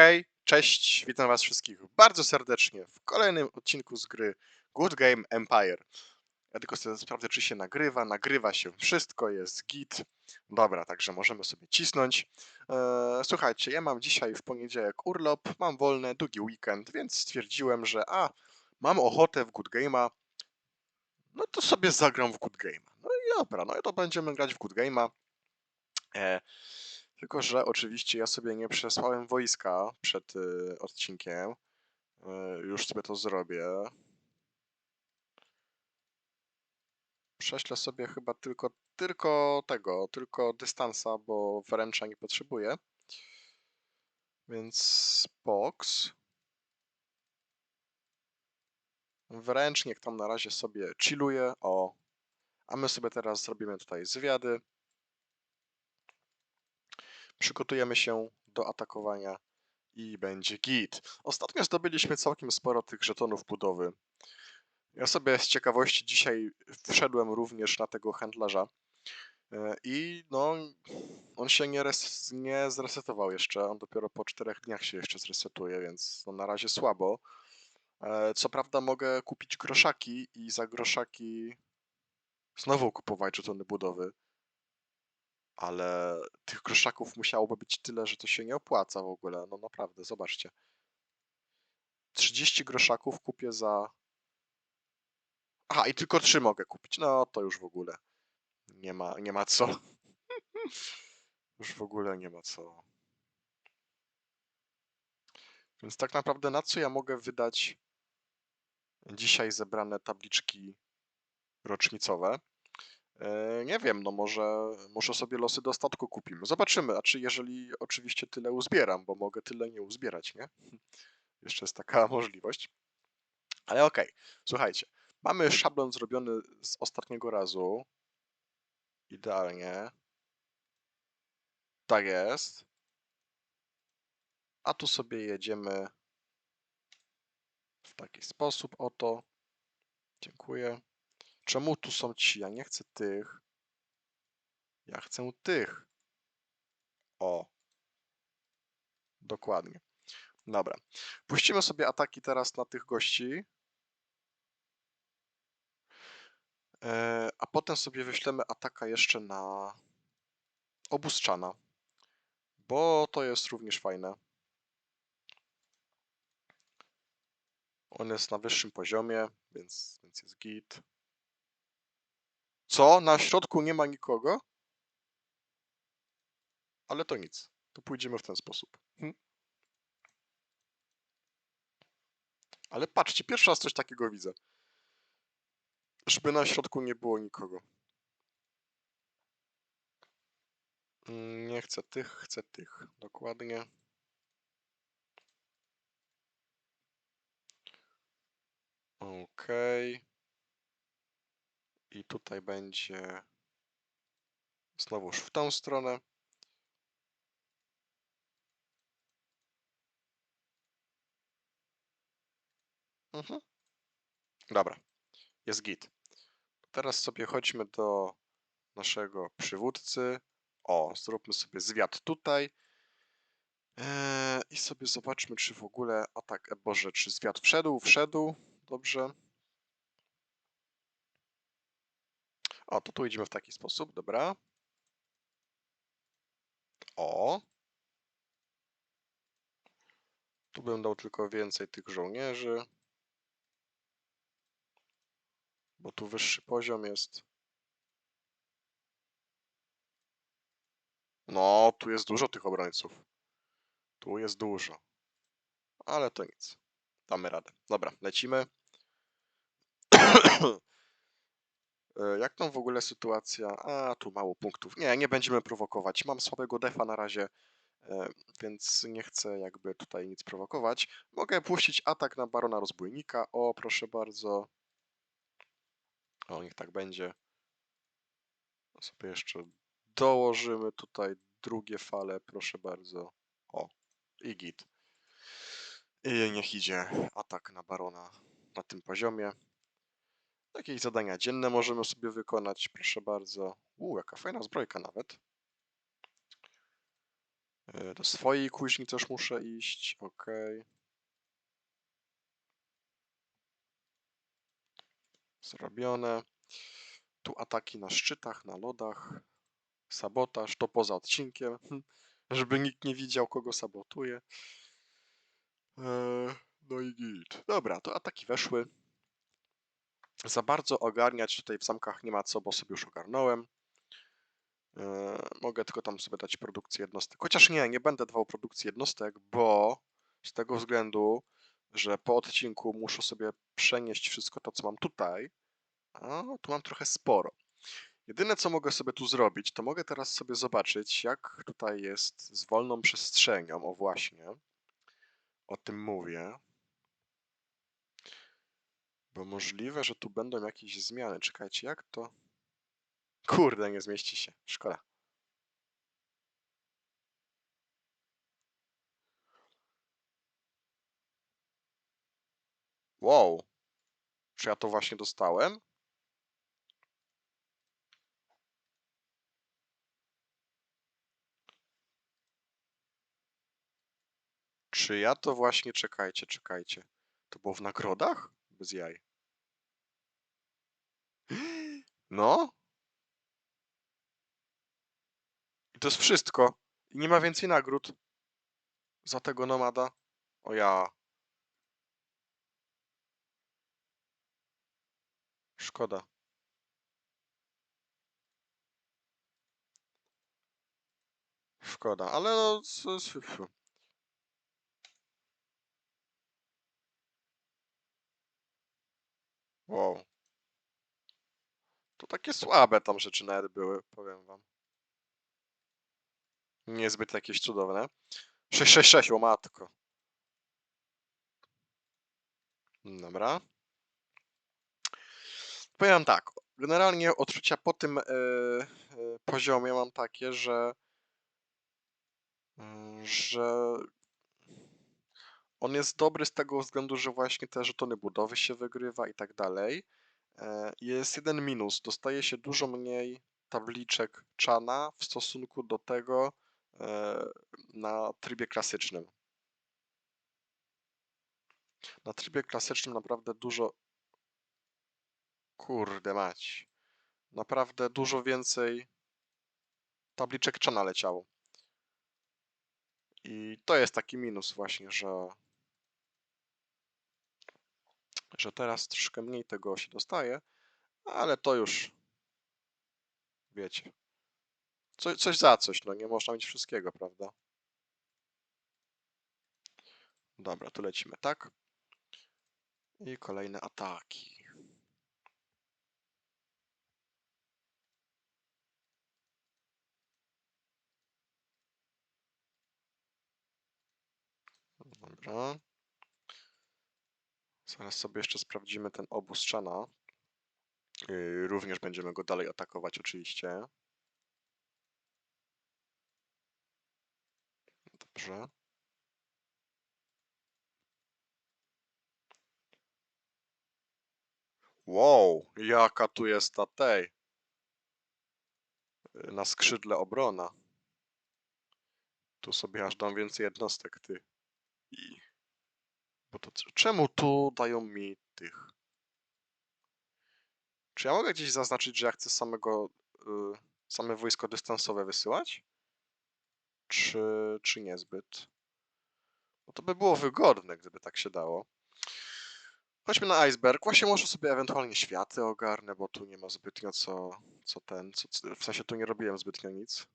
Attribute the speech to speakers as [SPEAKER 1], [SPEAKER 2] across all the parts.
[SPEAKER 1] Hej, cześć, witam was wszystkich bardzo serdecznie w kolejnym odcinku z gry Good Game Empire. Ja tylko sobie sprawdzę, czy się nagrywa. Nagrywa się wszystko, jest git. Dobra, także możemy sobie cisnąć. Eee, słuchajcie, ja mam dzisiaj w poniedziałek urlop, mam wolny, długi weekend, więc stwierdziłem, że a, mam ochotę w Good Game'a, no to sobie zagram w Good Game'a. No i dobra, no i to będziemy grać w Good Game'a. E, tylko, że oczywiście ja sobie nie przesłałem wojska przed y, odcinkiem. Y, już sobie to zrobię. Prześlę sobie chyba tylko, tylko tego, tylko dystansa, bo wręcza nie potrzebuję. Więc box. Wręcz niech tam na razie sobie chilluje. O. A my sobie teraz zrobimy tutaj zwiady. Przygotujemy się do atakowania i będzie git. Ostatnio zdobyliśmy całkiem sporo tych żetonów budowy. Ja sobie z ciekawości dzisiaj wszedłem również na tego handlarza e, i no, on się nie, res, nie zresetował jeszcze, on dopiero po czterech dniach się jeszcze zresetuje, więc no, na razie słabo. E, Co prawda mogę kupić groszaki i za groszaki znowu kupować żetony budowy ale tych groszaków musiałoby być tyle, że to się nie opłaca w ogóle. No naprawdę, zobaczcie. 30 groszaków kupię za... Aha, i tylko 3 mogę kupić. No, to już w ogóle nie ma, nie ma co. już w ogóle nie ma co. Więc tak naprawdę na co ja mogę wydać dzisiaj zebrane tabliczki rocznicowe? E, Nie wiem, no może, może sobie losy do statku kupimy. Zobaczymy, a czy jeżeli oczywiście tyle uzbieram, bo mogę tyle nie uzbierać, nie? Jeszcze jest taka możliwość. Ale okej, słuchajcie. Mamy szablon zrobiony z ostatniego razu. Idealnie. Tak jest. A tu sobie jedziemy w taki sposób. Oto. Dziękuję. Czemu tu są ci? Ja nie chcę tych. Ja chcę tych. O. Dokładnie. Dobra. Puścimy sobie ataki teraz na tych gości. E, a potem sobie wyślemy ataka jeszcze na obustrzana. Bo to jest również fajne. On jest na wyższym poziomie, więc, więc jest git. Co? Na środku nie ma nikogo? Ale to nic. To pójdziemy w ten sposób. Hm. Ale patrzcie, pierwszy raz coś takiego widzę. Żeby na środku nie było nikogo. Mm, Nie chcę tych, chcę tych. Dokładnie. Okej. I tutaj będzie znowuż w tą stronę. Mhm. Dobra, jest git. Teraz sobie chodźmy do naszego przywódcy. O, zróbmy sobie zwiat tutaj. Eee, I sobie zobaczmy, czy w ogóle atak, e, Boże, czy zwiat wszedł, wszedł. Dobrze. O, to tu idziemy w taki sposób, dobra. O. Tu dał tylko więcej tych żołnierzy. Bo tu wyższy poziom jest. No, tu jest dużo tych obrońców. Tu jest dużo. Ale to nic. Damy radę. Dobra, lecimy. E, Jak tam w ogóle sytuacja? A, tu mało punktów. Nie, nie będziemy prowokować. Mam słabego defa na razie, e, więc nie chcę jakby tutaj nic prowokować. Mogę puścić atak na Barona Rozbójnika. O, proszę bardzo. O, niech tak będzie. Sobie jeszcze dołożymy tutaj drugie fale, proszę bardzo. O, i git. I niech idzie atak na Barona na tym poziomie. Jakieś zadania dzienne możemy sobie wykonać, proszę bardzo. Uuu, jaka fajna zbrojka nawet. E, Do swojej kuźni też muszę iść, okej. Zrobione. Tu ataki na szczytach, na lodach. Sabotaż, to poza odcinkiem, żeby nikt nie widział, kogo sabotuje. No i git. Dobra, to ataki weszły. Za bardzo ogarniać tutaj w zamkach nie ma co, bo sobie już ogarnąłem. Eee, mogę tylko tam sobie dać produkcję jednostek. Chociaż nie, nie będę dawał produkcji jednostek, bo z tego względu, że po odcinku muszę sobie przenieść wszystko to, co mam tutaj. A tu mam trochę sporo. Jedyne, co mogę sobie tu zrobić, to mogę teraz sobie zobaczyć, jak tutaj jest z wolną przestrzenią. O właśnie. O tym mówię. Bo możliwe, że tu będą jakieś zmiany. Czekajcie, jak to? Kurde, nie zmieści się. Szkoda. Wow. Czy ja to właśnie dostałem? Czy ja to właśnie... Czekajcie, czekajcie. To było w nagrodach? Bez jaj. No. I to jest wszystko. I nie ma więcej nagród. Za tego nomada. O ja. Szkoda. Szkoda, ale no... Wow. To takie słabe tam rzeczy nawet były, powiem wam. Niezbyt jakieś cudowne. 666, o matko. Dobra. Powiem tak, generalnie odczucia po tym e, e, poziomie mam takie, że mm, że on jest dobry z tego względu, że właśnie te żetony budowy się wygrywa i tak dalej. E, Jest jeden minus, dostaje się dużo mniej tabliczek czana w stosunku do tego e, na trybie klasycznym. Na trybie klasycznym naprawdę dużo. Kurde mać. Naprawdę dużo więcej tabliczek czana leciało. I to jest taki minus właśnie, że że teraz troszkę mniej tego się dostaje, ale to już wiecie. Co, coś za coś, no nie można mieć wszystkiego, prawda? Dobra, tu lecimy, tak? I kolejne ataki. Dobra. Zaraz sobie jeszcze sprawdzimy ten obóz Chana. Yy, Również będziemy go dalej atakować oczywiście. Dobrze. Wow, jaka tu jest ta tej. Yy, Na skrzydle obrona. Tu sobie aż dam więcej jednostek, ty. I... Bo to czemu tu dają mi tych? Czy ja mogę gdzieś zaznaczyć, że ja chcę samego, y, same wojsko dystansowe wysyłać? Czy, czy niezbyt? Bo to by było wygodne, gdyby tak się dało. Chodźmy na iceberg. Właśnie może sobie ewentualnie światy ogarnę, bo tu nie ma zbytnio co, co ten, co- w sensie tu nie robiłem zbytnio nic.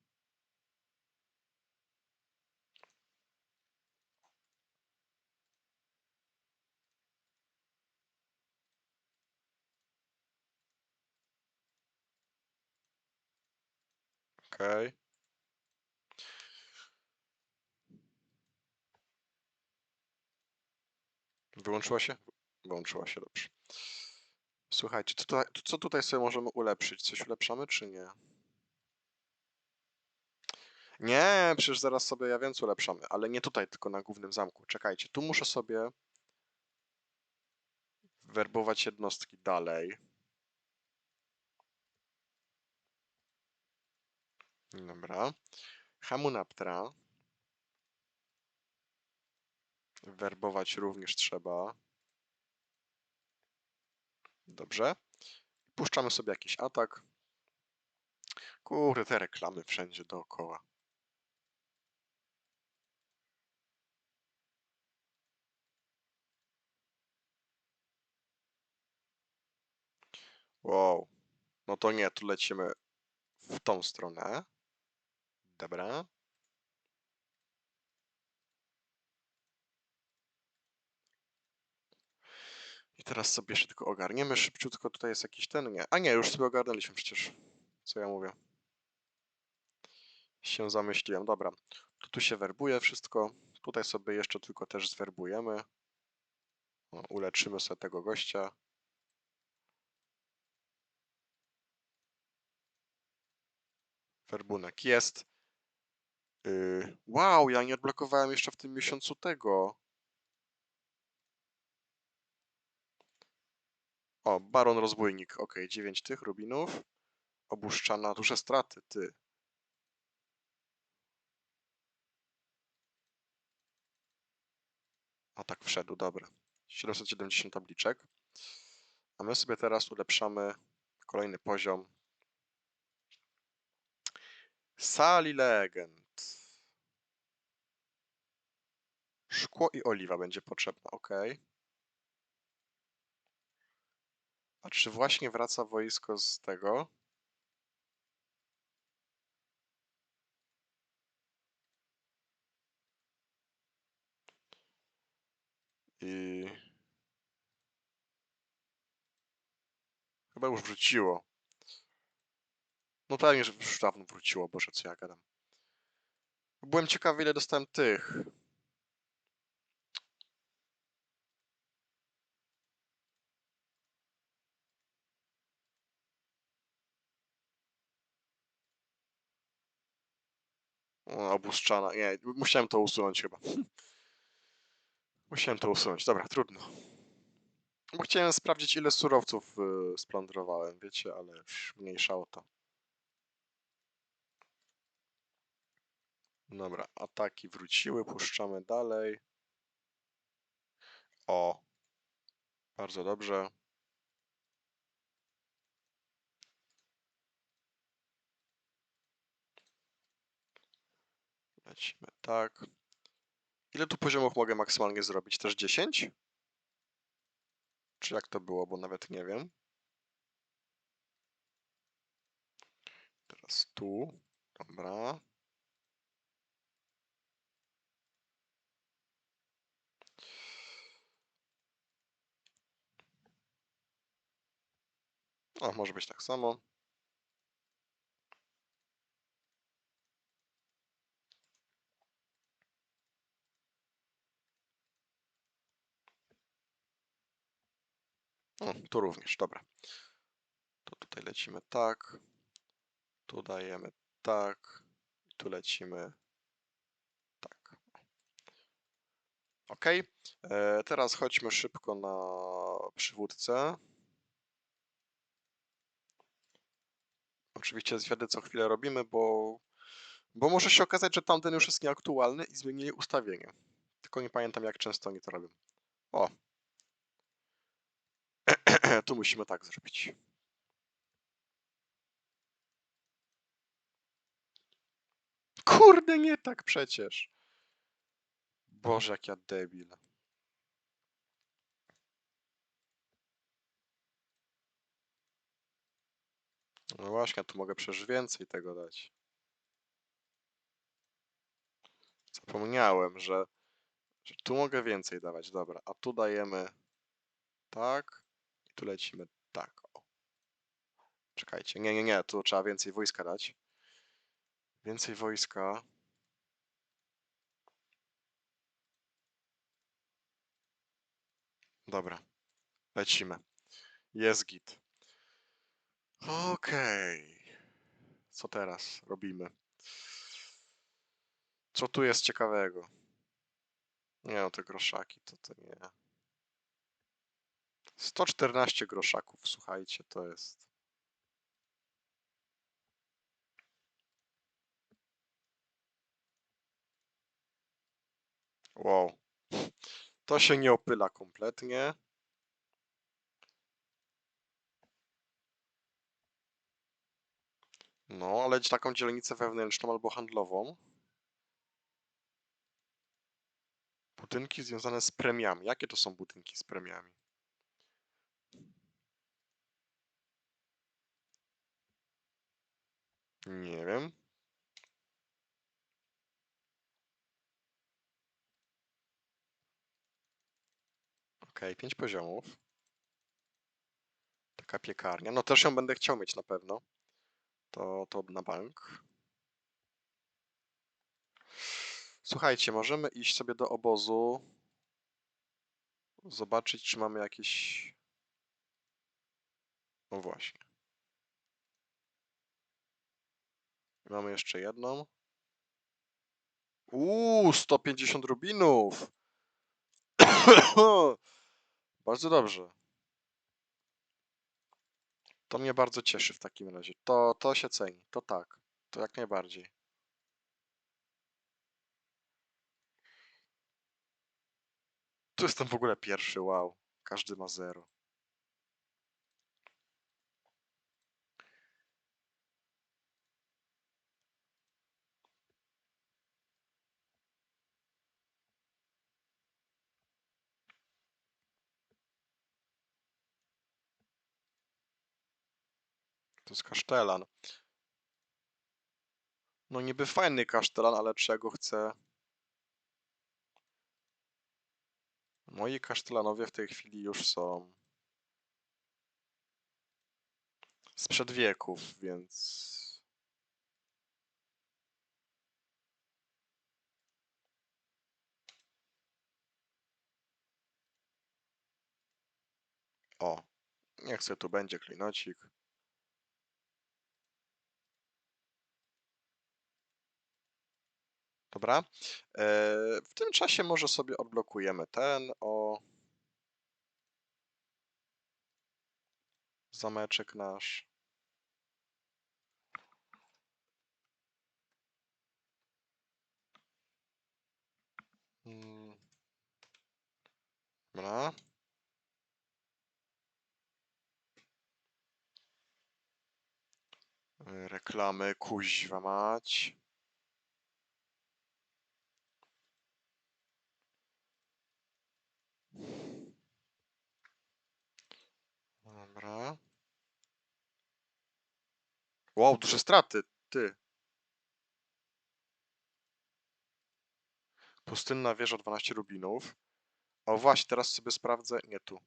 [SPEAKER 1] Okej. Wyłączyła się? Wyłączyła się, dobrze. Słuchajcie, to to co tutaj sobie możemy ulepszyć? Coś ulepszamy, czy nie? Nie, przecież zaraz sobie ja wiem, co ulepszamy, ale nie tutaj, tylko na głównym zamku. Czekajcie, tu muszę sobie werbować jednostki dalej. Dobra. Hamunaptra. Werbować również trzeba. Dobrze. Puszczamy sobie jakiś atak. Kurde, te reklamy wszędzie dookoła. Wow. No to nie, tu lecimy w tą stronę. Dobra. I teraz sobie jeszcze tylko ogarniemy szybciutko. Tutaj jest jakiś ten, nie. A nie, już sobie ogarnęliśmy przecież. Co ja mówię? Się zamyśliłem. Dobra. To tu się werbuje wszystko. Tutaj sobie jeszcze tylko też zwerbujemy. O, uleczymy sobie tego gościa. Werbunek jest. Yy, wow, ja nie odblokowałem jeszcze w tym miesiącu tego. O, Baron Rozbójnik. Ok, 9 tych rubinów. Obuszczana, duże straty, ty. A tak wszedł, dobra. 770 tabliczek. A my sobie teraz ulepszamy kolejny poziom. Sali Legend. Szkło i oliwa będzie potrzebna, ok. A czy właśnie wraca wojsko z tego? I... Chyba już wróciło. No pewnie, że już dawno wróciło, Boże, co ja gadam. Byłem ciekawy, ile dostałem tych. O, obuszczana. Nie, musiałem to usunąć chyba. Musiałem to usunąć. Dobra, trudno. Bo chciałem sprawdzić, ile surowców y, splądrowałem, wiecie, ale już mniejsza o to. Dobra, ataki wróciły, puszczamy dalej. O, bardzo dobrze. Lecimy tak. Ile tu poziomów mogę maksymalnie zrobić? Też 10? Czy jak to było, bo nawet nie wiem. Teraz tu. Dobra. O, może być tak samo. O, tu również, dobra. To tutaj lecimy tak. Tu dajemy tak. Tu lecimy tak. Ok. E, teraz chodźmy szybko na przywódcę. Oczywiście zwiady co chwilę robimy, bo, bo może się okazać, że tamten już jest nieaktualny i zmienili ustawienie. Tylko nie pamiętam jak często oni to robią. O. tu musimy tak zrobić. Kurde, nie tak przecież. Boże, jak ja debil. No właśnie, tu mogę przecież więcej tego dać. Zapomniałem, że, że tu mogę więcej dawać. Dobra, a tu dajemy tak tu lecimy tak. O. Czekajcie, nie, nie, nie, tu trzeba więcej wojska dać. Więcej wojska. Dobra, lecimy. Jest git. Okej. Co teraz robimy? Co tu jest ciekawego? Nie no, te groszaki to to nie. 114 groszaków, słuchajcie, to jest. Wow. To się nie opyla kompletnie. No, ale taką dzielnicę wewnętrzną albo handlową. Budynki związane z premiami. Jakie to są budynki z premiami? Nie wiem. Okej, pięć poziomów. Taka piekarnia. No też ją będę chciał mieć na pewno. To, to na bank. Słuchajcie, możemy iść sobie do obozu. Zobaczyć, czy mamy jakieś... No właśnie. Mamy jeszcze jedną. Uuu, 150 rubinów! Bardzo dobrze. To mnie bardzo cieszy w takim razie. To, to się ceni. To tak. To jak najbardziej. Tu jestem w ogóle pierwszy, wow. Każdy ma zero. To jest kasztelan. No niby fajny kasztelan, ale czy ja go chcę? Moi kasztelanowie w tej chwili już są sprzed wieków, więc o, niech sobie tu będzie klinocik. Dobra. E, W tym czasie może sobie odblokujemy ten o zameczek nasz. Mm. Dobra. Reklamy, kuźwa mać. Dobra. Wow, duże straty, ty. Pustynna wieża 12 rubinów. O właśnie, teraz sobie sprawdzę. Nie tu.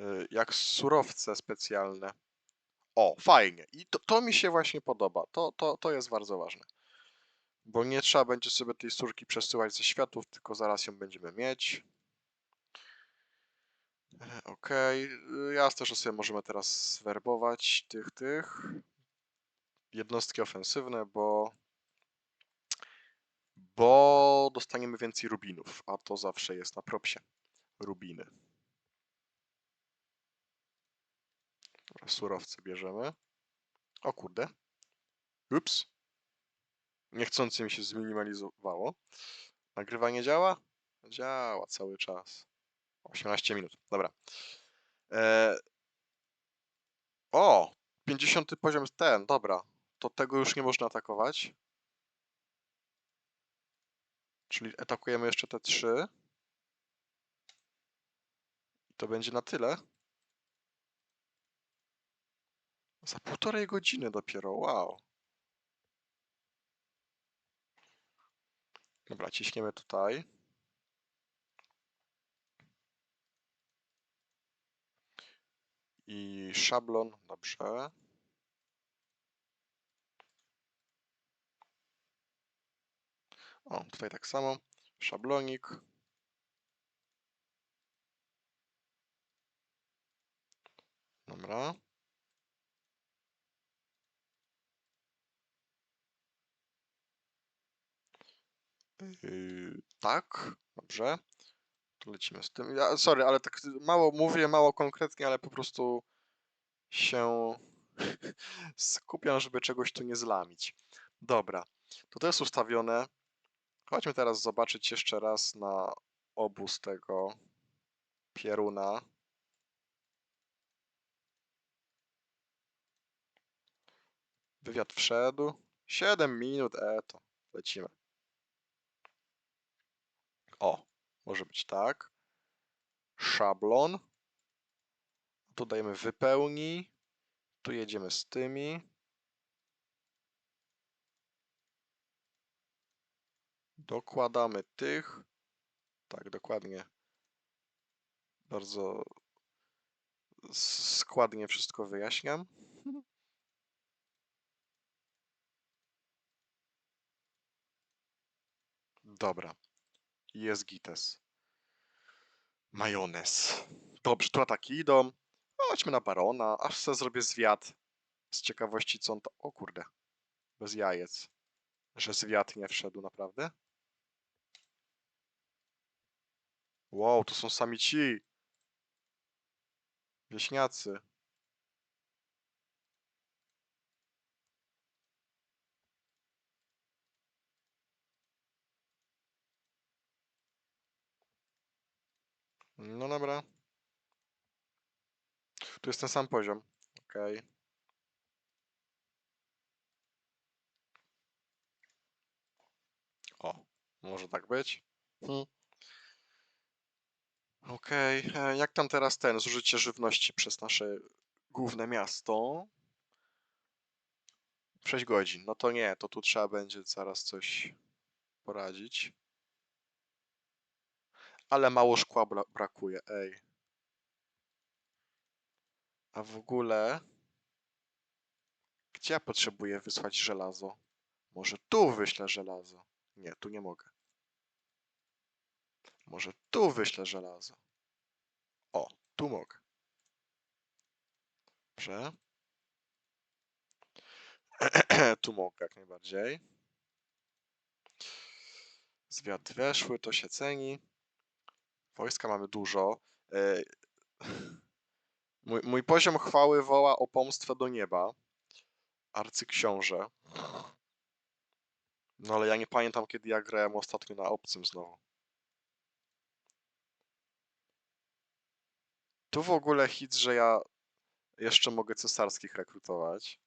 [SPEAKER 1] Y, Jak surowce specjalne. O, fajnie. I to, to mi się właśnie podoba. To, to, to jest bardzo ważne. Bo nie trzeba będzie sobie tej surki przesyłać ze światów, tylko zaraz ją będziemy mieć. E, Okej, okay. jasne, że sobie możemy teraz zwerbować tych, tych jednostki ofensywne, bo bo dostaniemy więcej rubinów, a to zawsze jest na propsie. Rubiny. Surowce bierzemy. O kurde. Ups. Niechcący mi się zminimalizowało. Nagrywanie działa? Działa cały czas. 18 minut. Dobra. E... O! 50 poziom jest ten, dobra. To tego już nie można atakować. Czyli atakujemy jeszcze te trzy. I to będzie na tyle. Za półtorej godziny dopiero, wow. Dobra, ciśniemy tutaj. I szablon, dobrze. O, tutaj tak samo. Szablonik. Dobra. Yy, tak, dobrze. Lecimy z tym. Ja, sorry, ale tak mało mówię, mało konkretnie, ale po prostu się skupiam, żeby czegoś tu nie zlamić. Dobra, to to jest ustawione. Chodźmy teraz zobaczyć jeszcze raz na obóz tego Pieruna. Wywiad wszedł. 7 minut, e to lecimy. O, może być tak. Szablon. Tu dajemy wypełnij. Tu jedziemy z tymi. Dokładamy tych. Tak, dokładnie. Bardzo składnie wszystko wyjaśniam. Dobra. Jest gites. Majonez. Dobrze, tu ataki idą. Chodźmy na barona, aż sobie zrobię zwiat. Z ciekawości co on to... O kurde. Bez jajec. Że zwiat nie wszedł, naprawdę? Wow, to są sami ci. Wieśniacy. No dobra. Tu jest ten sam poziom. Okej. O, może tak być. Hmm. Okej, e, jak tam teraz ten zużycie żywności przez nasze główne miasto? 6 godzin. No to nie, to tu trzeba będzie zaraz coś poradzić. Ale mało szkła bra brakuje, ej. A w ogóle... Gdzie ja potrzebuję wysłać żelazo? Może tu wyślę żelazo? Nie, tu nie mogę. Może tu wyślę żelazo? O, tu mogę. Dobrze. tu mogę jak najbardziej. Zwiat weszły, to się ceni. Wojska mamy dużo. E, Mój, mój poziom chwały woła o pomstwę do nieba. Arcyksiąże. No ale ja nie pamiętam, kiedy ja grałem ostatnio na obcym znowu. Tu w ogóle hit, że ja jeszcze mogę cesarskich rekrutować.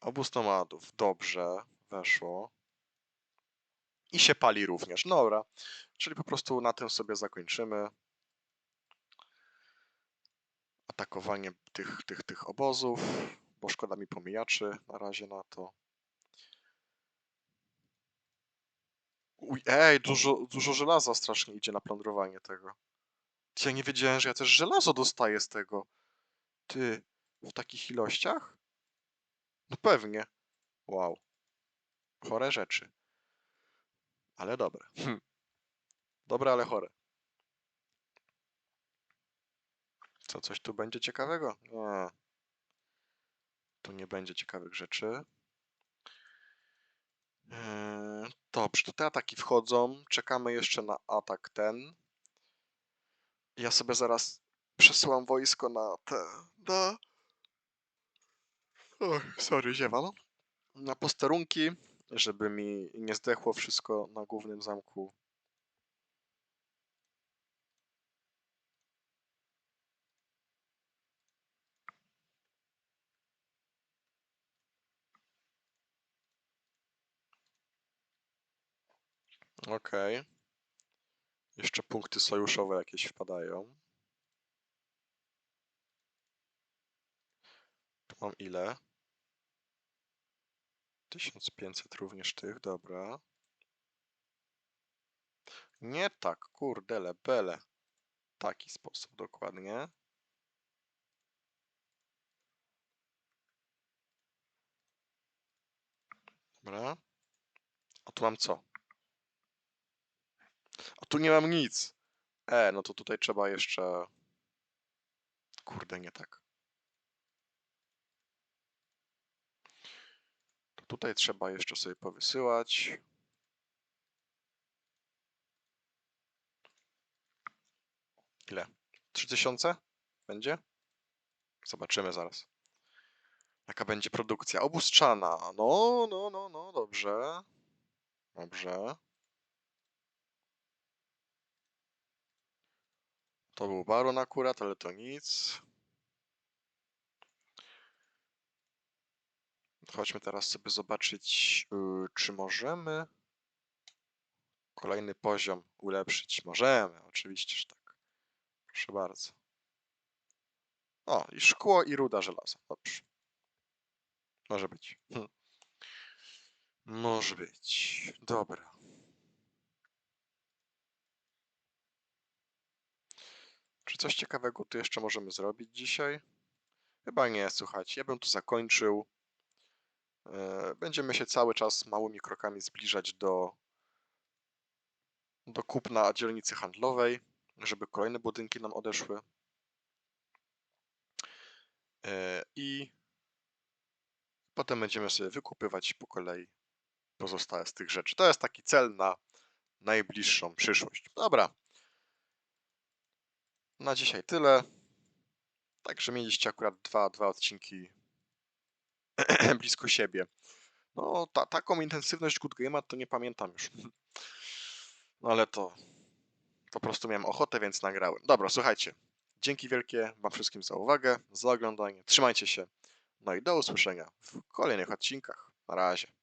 [SPEAKER 1] Obóz nomadów. Dobrze. Weszło. I się pali również. Dobra. Czyli po prostu na tym sobie zakończymy. Atakowanie tych, tych, tych obozów, bo szkoda mi pomijaczy na razie na to. Uj, ej, dużo, dużo żelaza strasznie idzie na plądrowanie tego. Ja nie wiedziałem, że ja też żelazo dostaję z tego. Ty, w takich ilościach? No pewnie. Wow. Chore rzeczy. Ale dobre. Hm. Dobre, ale chore. Co, coś tu będzie ciekawego? Nie. Tu nie będzie ciekawych rzeczy. Eee, Dobrze, to te ataki wchodzą. Czekamy jeszcze na atak ten. Ja sobie zaraz przesyłam wojsko na te. Na... Oj, sorry, ziewam. Na posterunki, żeby mi nie zdechło wszystko na głównym zamku. Okej. Jeszcze punkty sojuszowe jakieś wpadają. Tu mam ile? 1500 również tych, dobra. Nie tak, kurdele, bele. Taki sposób dokładnie. Dobra. A tu mam co? A tu nie mam nic. E, no to tutaj trzeba jeszcze... Kurde, nie tak. Tutaj trzeba jeszcze sobie powysyłać. Ile? 3000? Będzie? Zobaczymy zaraz. Jaka będzie produkcja? Obustrzana. No, no, no, no, dobrze. Dobrze. To był baron akurat, ale to nic. Chodźmy teraz sobie zobaczyć, yy, czy możemy kolejny poziom ulepszyć. Możemy, oczywiście, że tak. Proszę bardzo. O, i szkło, i ruda żelaza. Dobrze. Może być. Hm. Może być. Dobra. Czy coś ciekawego tu jeszcze możemy zrobić dzisiaj? Chyba nie, słuchajcie. Ja bym tu zakończył. E, Będziemy się cały czas małymi krokami zbliżać do, do kupna dzielnicy handlowej, żeby kolejne budynki nam odeszły. E, I potem będziemy sobie wykupywać po kolei pozostałe z tych rzeczy. To jest taki cel na najbliższą przyszłość. Dobra. Na dzisiaj tyle. Także mieliście akurat dwa, dwa odcinki blisko siebie. No, ta, taką intensywność Good Game'a to nie pamiętam już. No ale to po prostu miałem ochotę, więc nagrałem. Dobra, słuchajcie. Dzięki wielkie Wam wszystkim za uwagę, za oglądanie. Trzymajcie się. No i do usłyszenia w kolejnych odcinkach. Na razie.